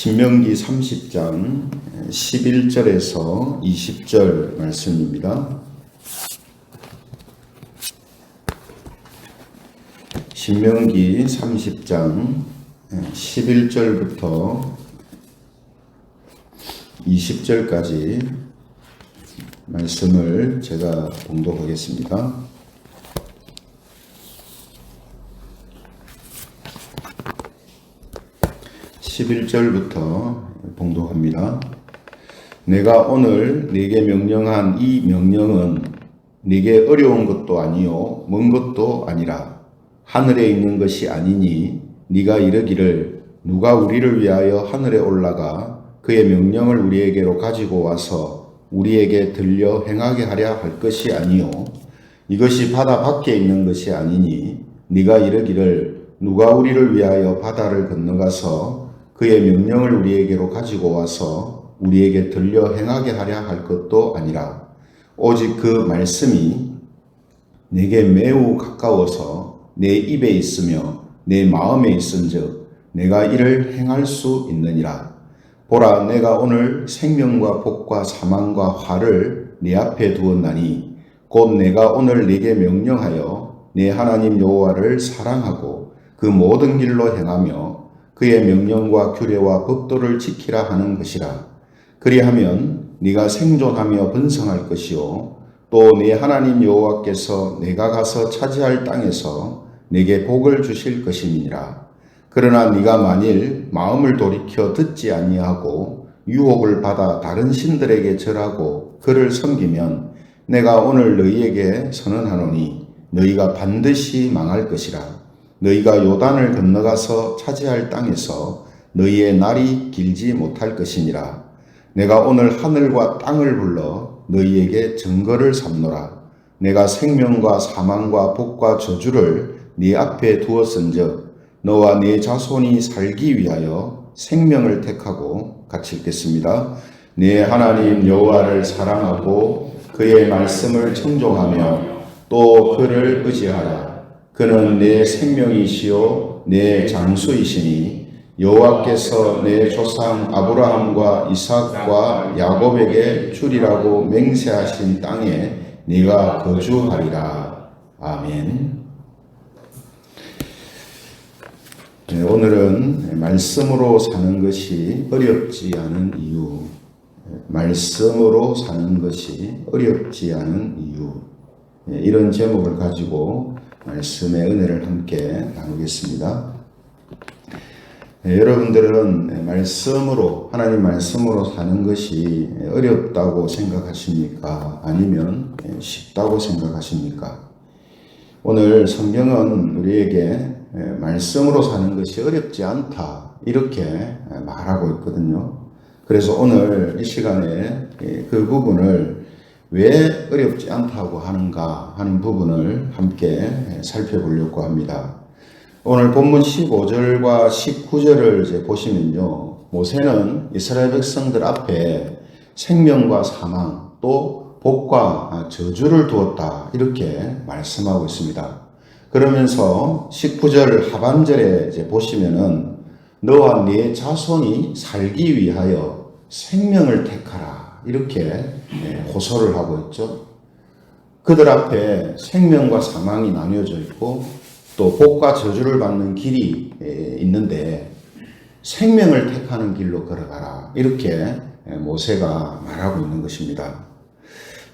신명기 30장 11절에서 20절 말씀입니다. 신명기 30장 11절부터 20절까지 말씀을 제가 봉독하겠습니다. 11절부터 봉독합니다. 내가 오늘 네게 명령한 이 명령은 네게 어려운 것도 아니요 먼 것도 아니라 하늘에 있는 것이 아니니 네가 이르기를 누가 우리를 위하여 하늘에 올라가 그의 명령을 우리에게로 가지고 와서 우리에게 들려 행하게 하려 할 것이 아니요 이것이 바다 밖에 있는 것이 아니니 네가 이르기를 누가 우리를 위하여 바다를 건너가서 그의 명령을 우리에게로 가지고 와서 우리에게 들려 행하게 하려 할 것도 아니라 오직 그 말씀이 내게 매우 가까워서 내 입에 있으며 내 마음에 있은즉 내가 이를 행할 수 있느니라. 보라 내가 오늘 생명과 복과 사망과 화를 네 앞에 두었나니 곧 내가 오늘 네게 명령하여 내 하나님 여호와를 사랑하고 그 모든 길로 행하며 그의 명령과 규례와 법도를 지키라 하는 것이라. 그리하면 네가 생존하며 번성할 것이요 또 네 하나님 여호와께서 내가 가서 차지할 땅에서 내게 복을 주실 것임이니라. 그러나 네가 만일 마음을 돌이켜 듣지 아니하고 유혹을 받아 다른 신들에게 절하고 그를 섬기면 내가 오늘 너희에게 선언하노니 너희가 반드시 망할 것이라. 너희가 요단을 건너가서 차지할 땅에서 너희의 날이 길지 못할 것이니라. 내가 오늘 하늘과 땅을 불러 너희에게 증거를 삼노라. 내가 생명과 사망과 복과 저주를 네 앞에 두었은즉 너와 네 자손이 살기 위하여 생명을 택하고 같이 읽겠습니다. 네 하나님 여호와를 사랑하고 그의 말씀을 청종하며 또 그를 의지하라. 그는 내 생명이시요 내 장수이시니 여호와께서 내 조상 아브라함과 이삭과 야곱에게 주리라고 맹세하신 땅에 네가 거주하리라. 아멘. 네, 오늘은 말씀으로 사는 것이 어렵지 않은 이유, 말씀으로 사는 것이 어렵지 않은 이유, 네, 이런 제목을 가지고 말씀의 은혜를 함께 나누겠습니다. 네, 여러분들은 말씀으로, 하나님 말씀으로 사는 것이 어렵다고 생각하십니까? 아니면 쉽다고 생각하십니까? 오늘 성경은 우리에게 말씀으로 사는 것이 어렵지 않다. 이렇게 말하고 있거든요. 그래서 오늘 이 시간에 그 부분을 왜 어렵지 않다고 하는가 하는 부분을 함께 살펴보려고 합니다. 오늘 본문 15절과 19절을 이제 보시면요. 모세는 이스라엘 백성들 앞에 생명과 사망 또 복과 저주를 두었다. 이렇게 말씀하고 있습니다. 그러면서 19절 하반절에 이제 보시면은 너와 네 자손이 살기 위하여 생명을 택하라. 이렇게 호소를 하고 있죠. 그들 앞에 생명과 사망이 나뉘어져 있고 또 복과 저주를 받는 길이 있는데 생명을 택하는 길로 걸어가라. 이렇게 모세가 말하고 있는 것입니다.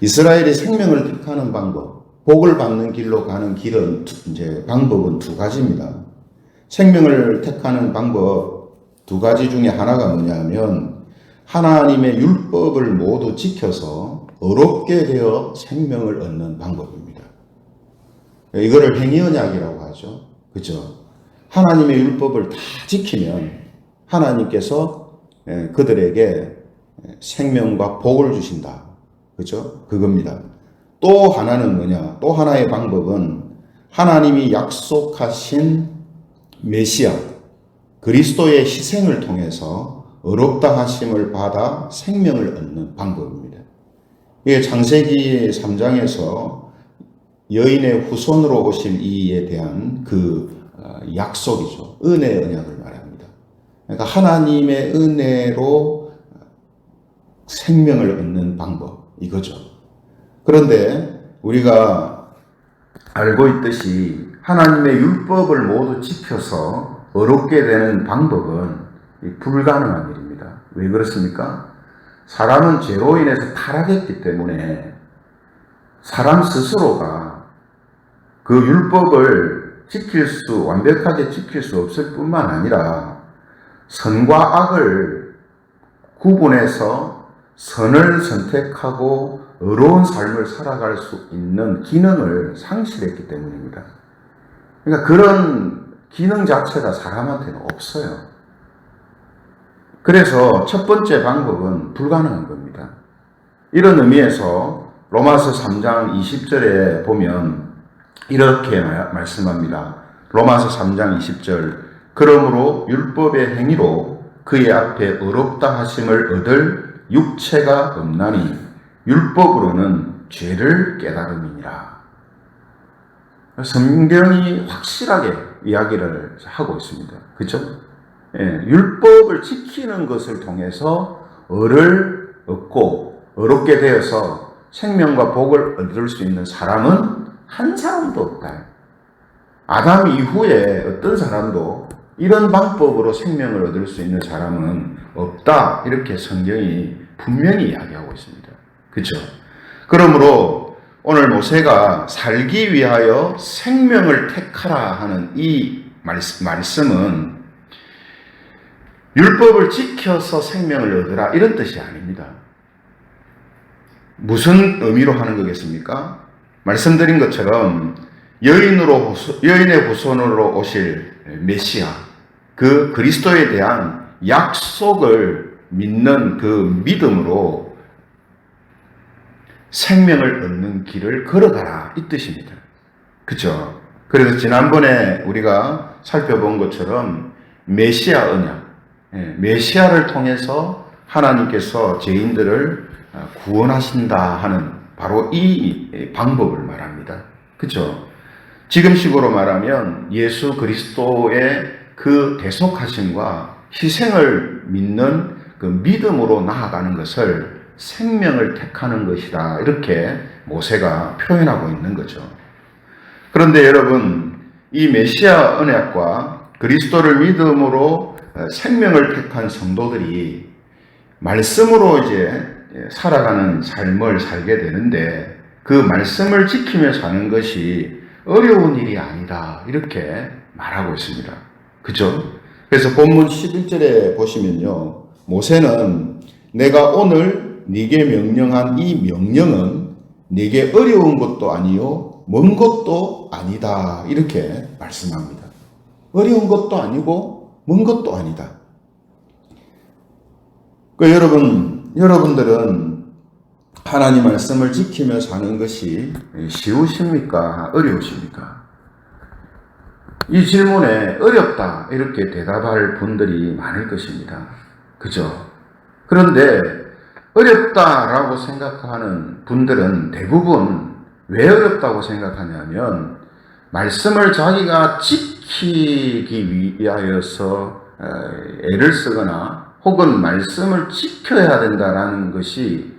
이스라엘이 생명을 택하는 방법, 복을 받는 길로 가는 길은 이제 방법은 두 가지입니다. 생명을 택하는 방법 두 가지 중에 하나가 뭐냐면 하나님의 율법을 모두 지켜서 어렵게 되어 생명을 얻는 방법입니다. 이거를 행위 언약이라고 하죠. 그죠? 하나님의 율법을 다 지키면 하나님께서 그들에게 생명과 복을 주신다. 그죠? 그겁니다. 또 하나는 뭐냐? 또 하나의 방법은 하나님이 약속하신 메시아, 그리스도의 희생을 통해서 어렵다 하심을 받아 생명을 얻는 방법입니다. 이게 창세기 3장에서 여인의 후손으로 오실 이에 대한 그 약속이죠. 은혜 언약을 말합니다. 그러니까 하나님의 은혜로 생명을 얻는 방법 이거죠. 그런데 우리가 알고 있듯이 하나님의 율법을 모두 지켜서 어렵게 되는 방법은 불가능한 일입니다. 왜 그렇습니까? 사람은 죄로 인해서 타락했기 때문에 사람 스스로가 그 율법을 지킬 수, 완벽하게 지킬 수 없을 뿐만 아니라 선과 악을 구분해서 선을 선택하고 어려운 삶을 살아갈 수 있는 기능을 상실했기 때문입니다. 그러니까 그런 기능 자체가 사람한테는 없어요. 그래서 첫 번째 방법은 불가능한 겁니다. 이런 의미에서 로마서 3장 20절에 보면 이렇게 말씀합니다. 로마서 3장 20절 그러므로 율법의 행위로 그의 앞에 어렵다 하심을 얻을 육체가 없나니 율법으로는 죄를 깨달음이니라. 성경이 확실하게 이야기를 하고 있습니다. 그렇죠? 예, 율법을 지키는 것을 통해서 을을 얻고 어렵게 되어서 생명과 복을 얻을 수 있는 사람은 한 사람도 없다. 아담 이후에 어떤 사람도 이런 방법으로 생명을 얻을 수 있는 사람은 없다. 이렇게 성경이 분명히 이야기하고 있습니다. 그렇죠? 그러므로 오늘 모세가 살기 위하여 생명을 택하라 하는 이 말씀은 율법을 지켜서 생명을 얻으라 이런 뜻이 아닙니다. 무슨 의미로 하는 거겠습니까? 말씀드린 것처럼 여인으로 여인의 후손으로 오실 메시아 그 그리스도에 대한 약속을 믿는 그 믿음으로 생명을 얻는 길을 걸어가라 이 뜻입니다. 그렇죠? 그래서 지난번에 우리가 살펴본 것처럼 메시아 언약, 예, 메시아를 통해서 하나님께서 죄인들을 구원하신다 하는 바로 이 방법을 말합니다. 그렇죠? 지금식으로 말하면 예수 그리스도의 그 대속하심과 희생을 믿는 그 믿음으로 나아가는 것을 생명을 택하는 것이다. 이렇게 모세가 표현하고 있는 거죠. 그런데 여러분, 이 메시아 언약과 그리스도를 믿음으로 생명을 택한 성도들이 말씀으로 이제 살아가는 삶을 살게 되는데 그 말씀을 지키며 사는 것이 어려운 일이 아니다. 이렇게 말하고 있습니다. 그죠? 그래서 본문 11절에 보시면요. 모세는 내가 오늘 네게 명령한 이 명령은 네게 어려운 것도 아니요 먼 것도 아니다. 이렇게 말씀합니다. 어려운 것도 아니고 먼 것도 아니다. 그 여러분, 여러분들은 하나님 말씀을 지키며 사는 것이 쉬우십니까? 어려우십니까? 이 질문에 어렵다 이렇게 대답할 분들이 많을 것입니다. 그죠? 그런데 어렵다라고 생각하는 분들은 대부분 왜 어렵다고 생각하냐면 말씀을 자기가 지키기 위하여서 애를 쓰거나 혹은 말씀을 지켜야 된다라는 것이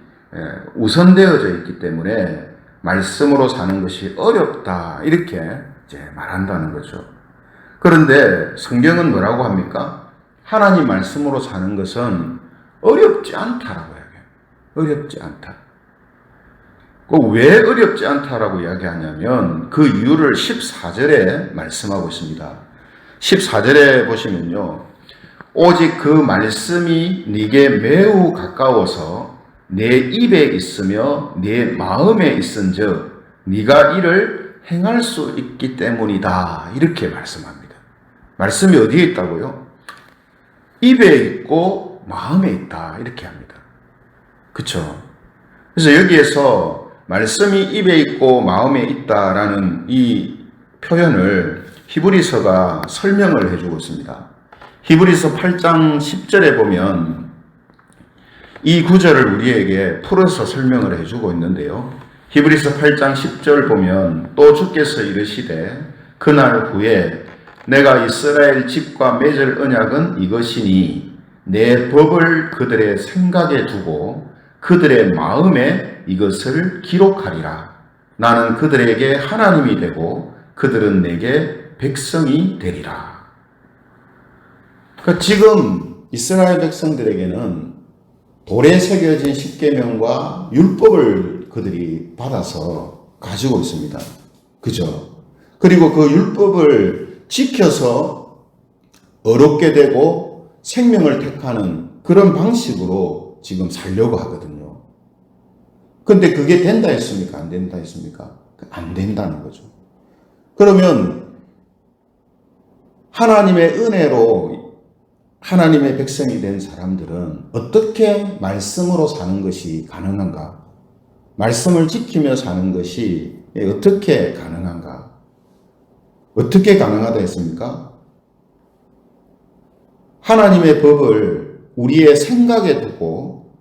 우선되어져 있기 때문에 말씀으로 사는 것이 어렵다 이렇게 이제 말한다는 거죠. 그런데 성경은 뭐라고 합니까? 하나님 말씀으로 사는 것은 어렵지 않다라고 이야기해요. 어렵지 않다. 왜 어렵지 않다라고 이야기하냐면 그 이유를 14절에 말씀하고 있습니다. 14절에 보시면요. 오직 그 말씀이 네게 매우 가까워서 내 입에 있으며 내 마음에 있은즉 네가 이를 행할 수 있기 때문이다. 이렇게 말씀합니다. 말씀이 어디에 있다고요? 입에 있고 마음에 있다. 이렇게 합니다. 그쵸? 그래서 여기에서 말씀이 입에 있고 마음에 있다라는 이 표현을 히브리서가 설명을 해주고 있습니다. 히브리서 8장 10절에 보면 이 구절을 우리에게 풀어서 설명을 해주고 있는데요. 히브리서 8장 10절 보면 또 주께서 이르시되 그날 후에 내가 이스라엘 집과 맺을 언약은 이것이니 내 법을 그들의 생각에 두고 그들의 마음에 이것을 기록하리라. 나는 그들에게 하나님이 되고 그들은 내게 백성이 되리라. 그러니까 지금 이스라엘 백성들에게는 돌에 새겨진 십계명과 율법을 그들이 받아서 가지고 있습니다. 그죠? 그리고 그 율법을 지켜서 어렵게 되고 생명을 택하는 그런 방식으로 지금 살려고 하거든요. 근데 그게 된다 했습니까? 안 된다 했습니까? 안 된다는 거죠. 그러면 하나님의 은혜로 하나님의 백성이 된 사람들은 어떻게 말씀으로 사는 것이 가능한가? 말씀을 지키며 사는 것이 어떻게 가능한가? 어떻게 가능하다 했습니까? 하나님의 법을 우리의 생각에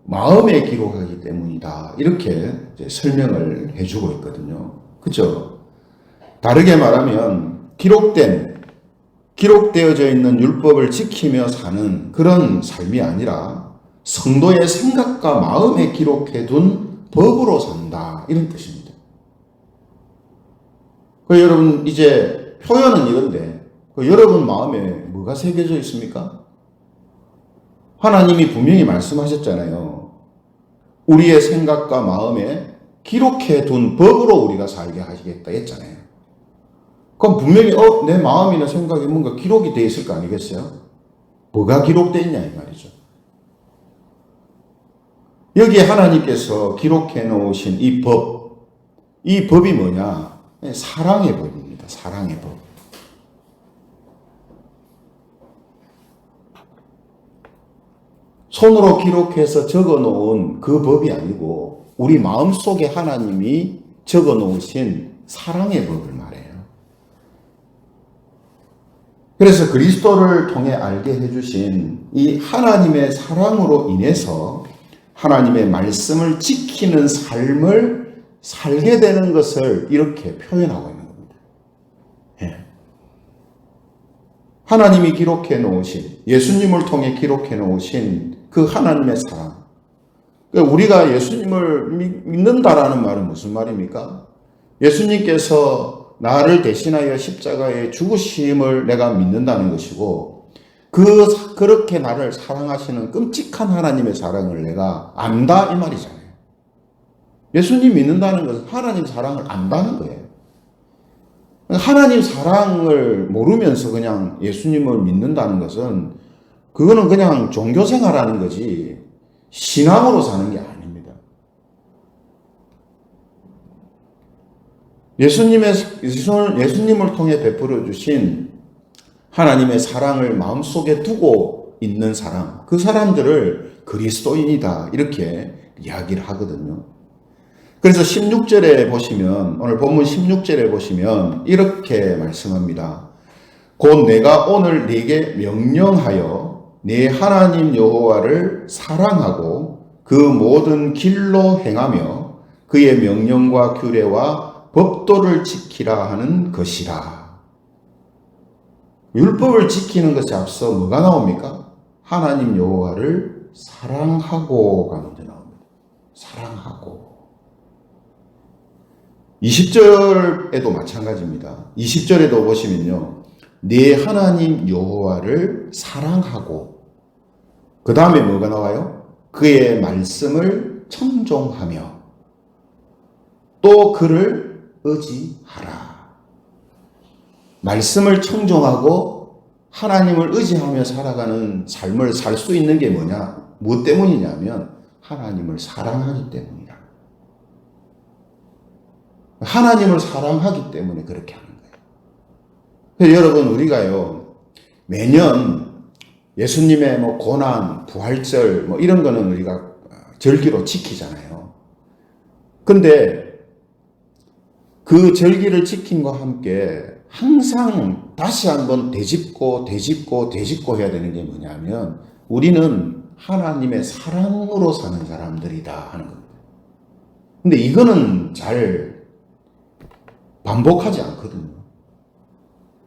마음에 기록하기 때문이다. 이렇게 설명을 해주고 있거든요. 그죠? 다르게 말하면 기록된 기록되어져 있는 율법을 지키며 사는 그런 삶이 아니라 성도의 생각과 마음에 기록해 둔 법으로 산다. 이런 뜻입니다. 그 여러분, 이제 표현은 이런데, 그 여러분 마음에 뭐가 새겨져 있습니까? 하나님이 분명히 말씀하셨잖아요. 우리의 생각과 마음에 기록해 둔 법으로 우리가 살게 하시겠다 했잖아요. 그럼 분명히 어, 내 마음이나 생각이 뭔가 기록이 돼 있을 거 아니겠어요? 뭐가 기록되어 있냐 이 말이죠. 여기에 하나님께서 기록해 놓으신 이 법, 이 법이 뭐냐? 사랑의 법입니다. 사랑의 법. 손으로 기록해서 적어 놓은 그 법이 아니고 우리 마음 속에 하나님이 적어 놓으신 사랑의 법을 말해요. 그래서 그리스도를 통해 알게 해주신 이 하나님의 사랑으로 인해서 하나님의 말씀을 지키는 삶을 살게 되는 것을 이렇게 표현하고 있는 겁니다. 예. 하나님이 기록해 놓으신, 예수님을 통해 기록해 놓으신 그 하나님의 사랑. 그러니까 우리가 예수님을 믿는다라는 말은 무슨 말입니까? 예수님께서 나를 대신하여 십자가에 죽으심을 내가 믿는다는 것이고, 그, 그렇게 나를 사랑하시는 끔찍한 하나님의 사랑을 내가 안다, 이 말이잖아요. 예수님 믿는다는 것은 하나님 사랑을 안다는 거예요. 하나님 사랑을 모르면서 그냥 예수님을 믿는다는 것은 그거는 그냥 종교 생활하는 거지 신앙으로 사는 게 아닙니다. 예수님의 예수님을 통해 베풀어 주신 하나님의 사랑을 마음속에 두고 있는 사람, 그 사람들을 그리스도인이다 이렇게 이야기를 하거든요. 그래서 16절에 보시면 오늘 본문 16절에 보시면 이렇게 말씀합니다. 곧 내가 오늘 네게 명령하여 네 하나님 여호와를 사랑하고 그 모든 길로 행하며 그의 명령과 규례와 법도를 지키라 하는 것이라. 율법을 지키는 것에 앞서 뭐가 나옵니까? 하나님 여호와를 사랑하고가 먼저 나옵니다. 사랑하고. 20절에도 마찬가지입니다. 20절에도 보시면요. 네 하나님 여호와를 사랑하고 그 다음에 뭐가 나와요? 그의 말씀을 청종하며 또 그를 의지하라. 말씀을 청종하고 하나님을 의지하며 살아가는 삶을 살 수 있는 게 뭐냐? 무엇 때문이냐면 하나님을 사랑하기 때문이다. 하나님을 사랑하기 때문에 그렇게 하는 거예요. 여러분, 우리가요, 매년 예수님의 뭐 고난, 부활절, 뭐 이런 거는 우리가 절기로 지키잖아요. 근데 그 절기를 지킨과 함께 항상 다시 한번 되짚고, 되짚고, 되짚고 해야 되는 게 뭐냐면 우리는 하나님의 사랑으로 사는 사람들이다 하는 겁니다. 근데 이거는 잘 반복하지 않거든요.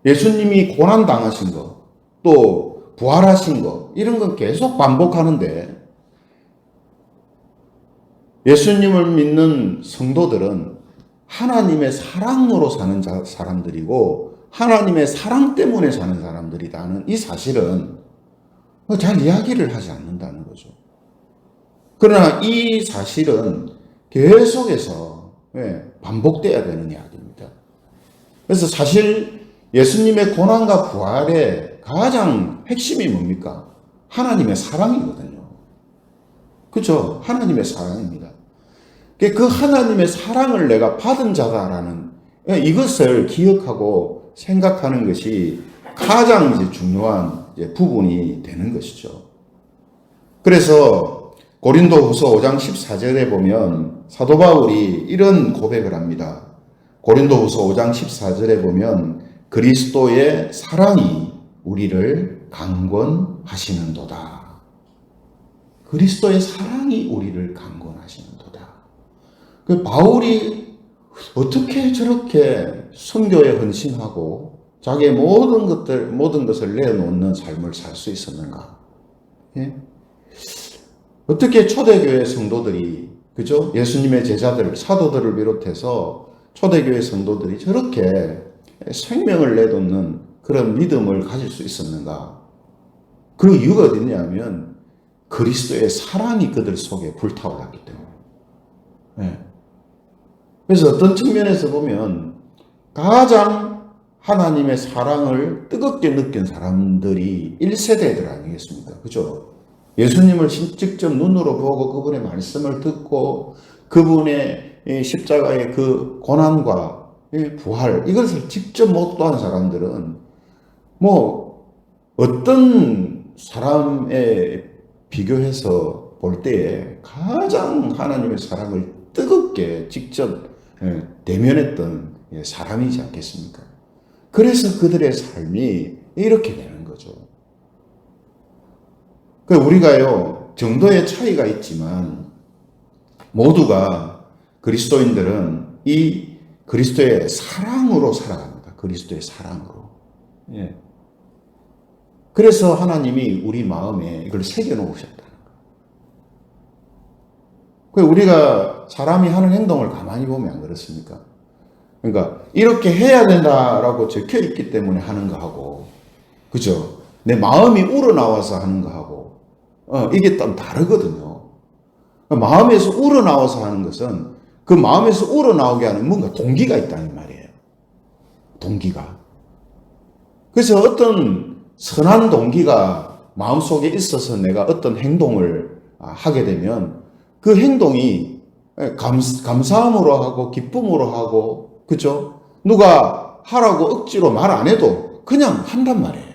예수님이 고난 당하신 거, 또 부활하신 거 이런 건 계속 반복하는데 예수님을 믿는 성도들은 하나님의 사랑으로 사는 자- 사람들이고 하나님의 사랑 때문에 사는 사람들이라는 이 사실은 잘 이야기를 하지 않는다는 거죠. 그러나 이 사실은 계속해서 예, 반복돼야 되는 이야기입니다. 그래서 사실 예수님의 고난과 부활의 가장 핵심이 뭡니까? 하나님의 사랑이거든요. 그죠? 하나님의 사랑입니다. 그 하나님의 사랑을 내가 받은 자다라는 예, 이것을 기억하고 생각하는 것이 가장 이제 중요한 이제 부분이 되는 것이죠. 그래서 고린도후서 5장 14절에 보면 사도 바울이 이런 고백을 합니다. 고린도후서 5장 14절에 보면 그리스도의 사랑이 우리를 강권하시는도다. 그리스도의 사랑이 우리를 강권하시는도다. 그 바울이 어떻게 저렇게 선교에 헌신하고 자기의 모든 것들 모든 것을 내어놓는 삶을 살 수 있었는가? 예? 어떻게 초대교회 성도들이 그죠? 예수님의 제자들 사도들을 비롯해서 초대교회 성도들이 저렇게 생명을 내놓는 그런 믿음을 가질 수 있었는가? 그 이유가 어디냐면 그리스도의 사랑이 그들 속에 불타올랐기 때문에. 예. 그래서 어떤 측면에서 보면 가장 하나님의 사랑을 뜨겁게 느낀 사람들이 1세대들 아니겠습니까? 그죠? 예수님을 직접 눈으로 보고 그분의 말씀을 듣고 그분의 이 십자가의 그 고난과 이 부활 이것을 직접 목도한 사람들은 뭐 어떤 사람에 비교해서 볼 때에 가장 하나님의 사랑을 뜨겁게 직접 예, 대면했던 예, 사람이지 않겠습니까? 그래서 그들의 삶이 이렇게 되는 거죠. 그 우리가요 정도의 차이가 있지만 모두가 그리스도인들은 이 그리스도의 사랑으로 살아갑니다. 그리스도의 사랑으로. 예. 그래서 하나님이 우리 마음에 이걸 새겨 놓으셨다는 거예요. 그 우리가 사람이 하는 행동을 가만히 보면 안 그렇습니까? 그러니까 이렇게 해야 된다라고 적혀 있기 때문에 하는 거하고 그죠? 내 마음이 우러나와서 하는 거하고 어, 이게 좀 다르거든요. 마음에서 우러나와서 하는 것은 그 마음에서 우러나오게 하는 뭔가 동기가 있다는 말이에요. 동기가. 그래서 어떤 선한 동기가 마음속에 있어서 내가 어떤 행동을 아, 하게 되면 그 행동이 감, 감사함으로 하고 기쁨으로 하고 그죠? 누가 하라고 억지로 말 안 해도 그냥 한단 말이에요.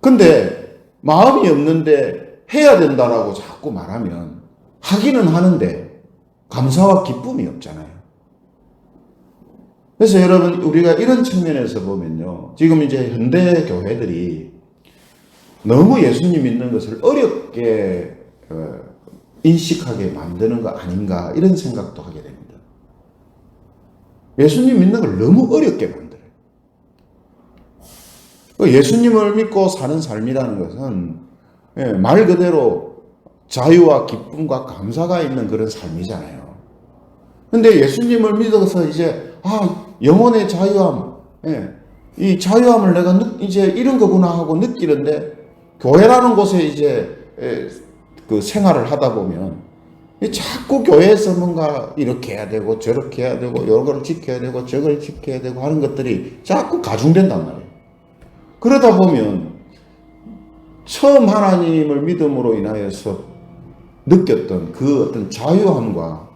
근데 마음이 없는데 해야 된다라고 자꾸 말하면 하기는 하는데 감사와 기쁨이 없잖아요. 그래서 여러분 우리가 이런 측면에서 보면요. 지금 이제 현대 교회들이 너무 예수님 믿는 것을 어렵게 어, 인식하게 만드는 거 아닌가 이런 생각도 하게 됩니다. 예수님 믿는 걸 너무 어렵게 만들어요. 그 예수님을 믿고 사는 삶이라는 것은 예, 말 그대로 자유와 기쁨과 감사가 있는 그런 삶이잖아요. 근데 예수님을 믿어서 이제 아 영혼의 자유함, 예, 이 자유함을 내가 느, 이제 이런 거구나 하고 느끼는데 교회라는 곳에 이제 예, 그 생활을 하다 보면 자꾸 교회에서 뭔가 이렇게 해야 되고 저렇게 해야 되고 이런 걸 지켜야 되고 저걸 지켜야 되고 하는 것들이 자꾸 가중된단 말이에요. 그러다 보면 처음 하나님을 믿음으로 인하여서 느꼈던 그 어떤 자유함과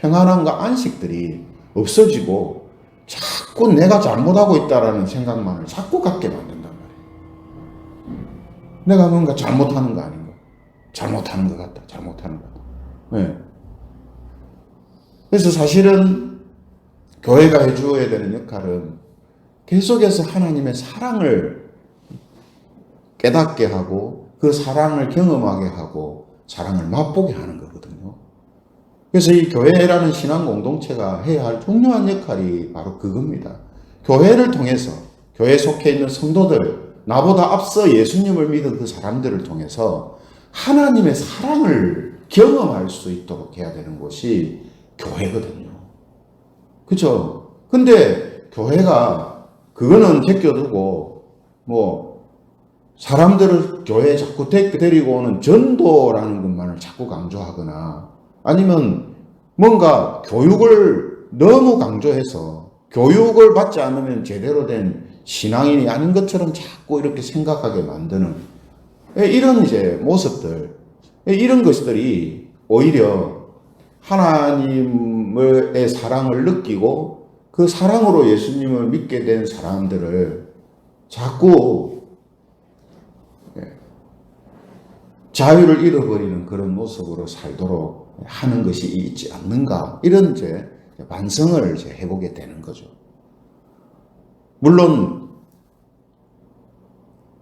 평안함과 안식들이 없어지고 자꾸 내가 잘못하고 있다라는 생각만을 자꾸 갖게 만든단 말이에요. 내가 뭔가 잘못하는 거 아닌가? 잘못하는 것 같다. 잘못하는 것 같다. 네. 그래서 사실은 교회가 해주어야 되는 역할은 계속해서 하나님의 사랑을 깨닫게 하고 그 사랑을 경험하게 하고 사랑을 맛보게 하는 거거든요. 그래서 이 교회라는 신앙 공동체가 해야 할 중요한 역할이 바로 그겁니다. 교회를 통해서 교회 속해 있는 성도들 나보다 앞서 예수님을 믿은 그 사람들을 통해서 하나님의 사랑을 경험할 수 있도록 해야 되는 곳이 교회거든요. 그죠? 근데 교회가 그거는 제껴두고 뭐 사람들을 교회에 자꾸 데- 데리고 오는 전도라는 것만을 자꾸 강조하거나 아니면 뭔가 교육을 너무 강조해서 교육을 받지 않으면 제대로 된 신앙인이 아닌 것처럼 자꾸 이렇게 생각하게 만드는 예, 이런 이제 모습들 예, 이런 것들이 오히려 하나님의 사랑을 느끼고 그 사랑으로 예수님을 믿게 된 사람들을 자꾸 예, 자유를 잃어버리는 그런 모습으로 살도록 하는 것이 있지 않는가 이런 이제 반성을 이제 해보게 되는 거죠. 물론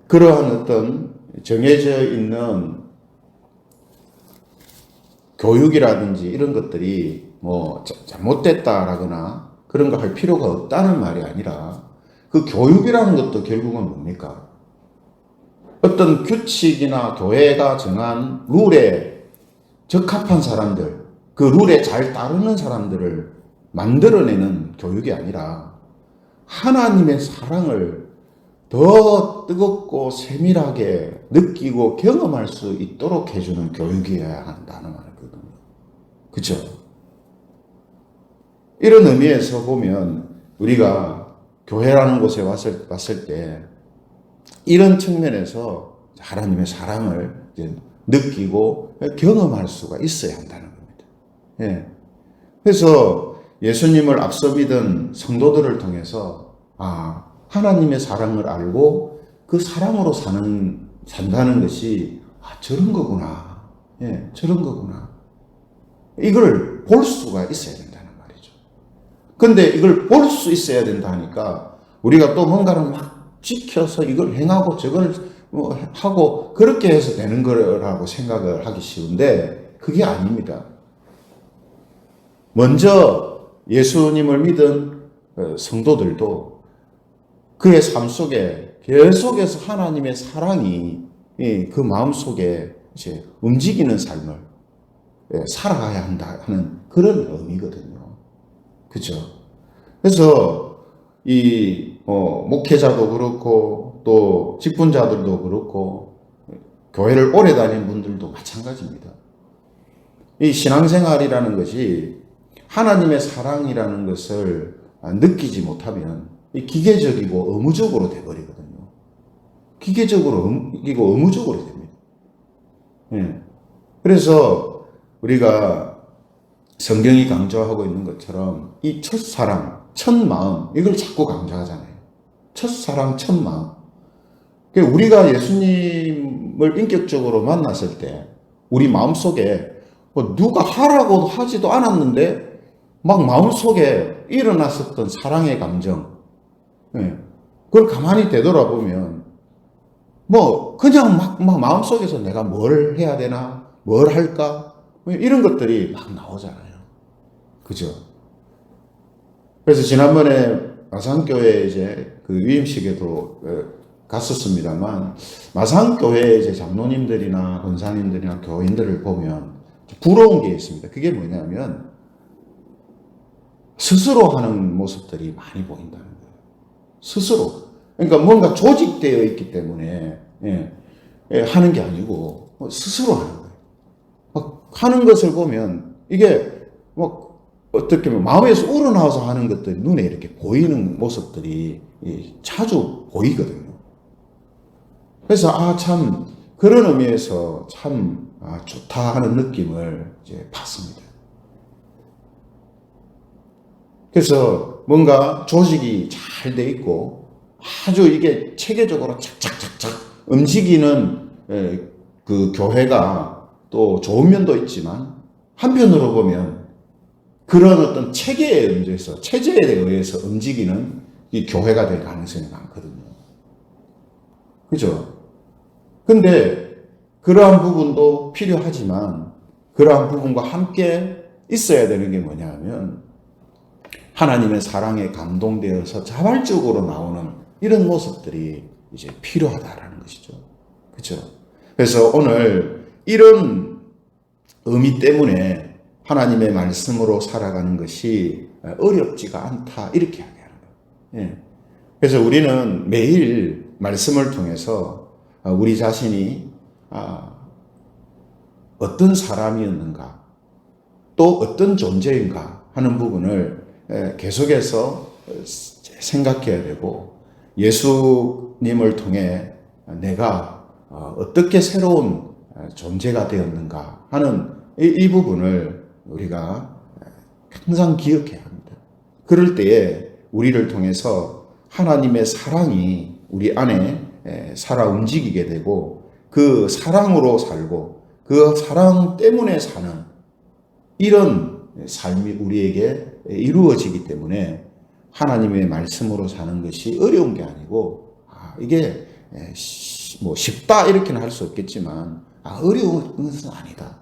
그러한 어떤 정해져 있는 교육이라든지 이런 것들이 뭐 자- 잘못됐다라거나 그런 거 할 필요가 없다는 말이 아니라 그 교육이라는 것도 결국은 뭡니까? 어떤 규칙이나 교회가 정한 룰에 적합한 사람들, 그 룰에 잘 따르는 사람들을 만들어내는 교육이 아니라 하나님의 사랑을 더 뜨겁고 세밀하게 느끼고 경험할 수 있도록 해주는 교육이어야 한다는 말이거든요. 그죠? 이런 의미에서 보면 우리가 교회라는 곳에 왔을, 왔을 때 이런 측면에서 하나님의 사랑을 느끼고 경험할 수가 있어야 한다는 겁니다. 예. 그래서 예수님을 앞서 믿은 성도들을 통해서 아 하나님의 사랑을 알고 그 사랑으로 사는 산다는 것이 아 저런 거구나. 예, 저런 거구나. 이걸 볼 수가 있어야 된다는 말이죠. 근데 이걸 볼 수 있어야 된다 하니까 우리가 또 뭔가를 막 지켜서 이걸 행하고 저걸 뭐 하고 그렇게 해서 되는 거라고 생각을 하기 쉬운데 그게 아닙니다. 먼저 예수님을 믿은 어, 성도들도 그의 삶 속에 계속해서 하나님의 사랑이 이, 그 마음 속에 이제 움직이는 삶을 예, 살아가야 한다 하는 그런 의미거든요. 그죠? 그래서 이 어, 목회자도 그렇고 또 직분자들도 그렇고 교회를 오래 다닌 분들도 마찬가지입니다. 이 신앙생활이라는 것이 하나님의 사랑이라는 것을 느끼지 못하면 이 기계적이고 의무적으로 돼버리거든요. 기계적으로 이고 의무적으로 됩니다. 예. 그래서 우리가 성경이 강조하고 있는 것처럼 이 첫사랑, 첫마음 이걸 자꾸 강조하잖아요. 첫사랑, 첫마음. 우리가 예수님을 인격적으로 만났을 때 우리 마음속에 뭐 누가 하라고 하지도 않았는데 막 마음속에 일어났었던 사랑의 감정. 예. 그걸 가만히 되돌아보면 뭐 그냥 막, 막 마음속에서 내가 뭘 해야 되나? 뭘 할까? 뭐 이런 것들이 막 나오잖아요. 그죠? 그래서 지난번에 마산교회 이제 그 위임식에도 어, 갔었습니다만 마산교회 이제 장로님들이나 권사님들이나 교인들을 보면 부러운 게 있습니다 그게 뭐냐면 스스로 하는 모습들이 많이 보인다는 거예요. 스스로. 그러니까 뭔가 조직되어 있기 때문에 예, 예, 하는 게 아니고 뭐 스스로 하는 거예요. 막 하는 것을 보면 이게 막 어떻게 보면 마음에서 우러나와서 하는 것들이 눈에 이렇게 보이는 모습들이 예, 자주 보이거든요. 그래서 아 참 그런 의미에서 참 아, 좋다 하는 느낌을 이제 받습니다. 그래서 뭔가 조직이 잘 돼 있고 아주 이게 체계적으로 착착착착 움직이는 에, 그 교회가 또 좋은 면도 있지만 한편으로 보면 그런 어떤 체계에 의해서 체제에 의해서 움직이는 이 교회가 될 가능성이 많거든요. 그죠? 근데 그러한 부분도 필요하지만 그러한 부분과 함께 있어야 되는 게 뭐냐 하면 하나님의 사랑에 감동되어서 자발적으로 나오는 이런 모습들이 이제 필요하다라는 것이죠. 그렇죠? 그래서 오늘 이런 의미 때문에 하나님의 말씀으로 살아가는 것이 어렵지가 않다 이렇게 이야기하는 거예요. 예. 그래서 우리는 매일 말씀을 통해서 우리 자신이 아, 어떤 사람이었는가 또 어떤 존재인가 하는 부분을 에, 계속해서 생각해야 되고 예수님을 통해 내가 어, 어떻게 새로운 존재가 되었는가 하는 이, 이 부분을 우리가 항상 기억해야 합니다. 그럴 때에 우리를 통해서 하나님의 사랑이 우리 안에 에, 살아 움직이게 되고 그 사랑으로 살고 그 사랑 때문에 사는 이런 삶이 우리에게 이루어지기 때문에 하나님의 말씀으로 사는 것이 어려운 게 아니고 아, 이게 에, 시- 뭐 쉽다 이렇게는 할 수 없겠지만 아, 어려운 것은 아니다.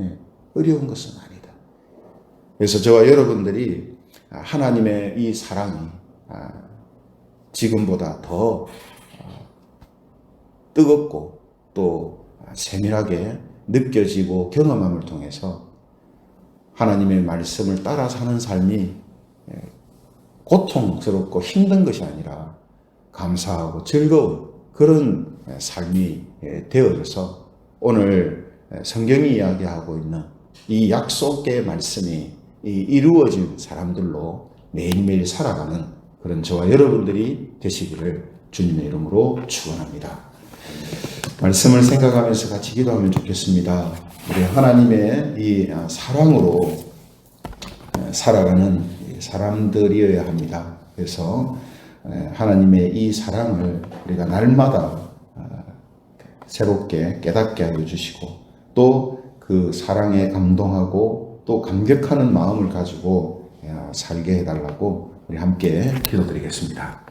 예, 어려운 것은 아니다. 그래서 저와 여러분들이 아, 하나님의 이 사랑이 아, 지금보다 더 어, 뜨겁고 또 세밀하게 느껴지고 경험함을 통해서 하나님의 말씀을 따라 사는 삶이 예, 고통스럽고 힘든 것이 아니라 감사하고 즐거운 그런 삶이 예, 되어져서 오늘 성경이 이야기하고 있는 이 약속의 말씀이 이 이루어진 사람들로 매일매일 살아가는 그런 저와 여러분들이 되시기를 주님의 이름으로 축원합니다. 말씀을 생각하면서 같이 기도하면 좋겠습니다. 우리 하나님의 이 사랑으로 살아가는 사람들이어야 합니다. 그래서 하나님의 이 사랑을 우리가 날마다 새롭게 깨닫게 하여 주시고 또 그 사랑에 감동하고 또 감격하는 마음을 가지고 살게 해달라고 우리 함께 기도드리겠습니다.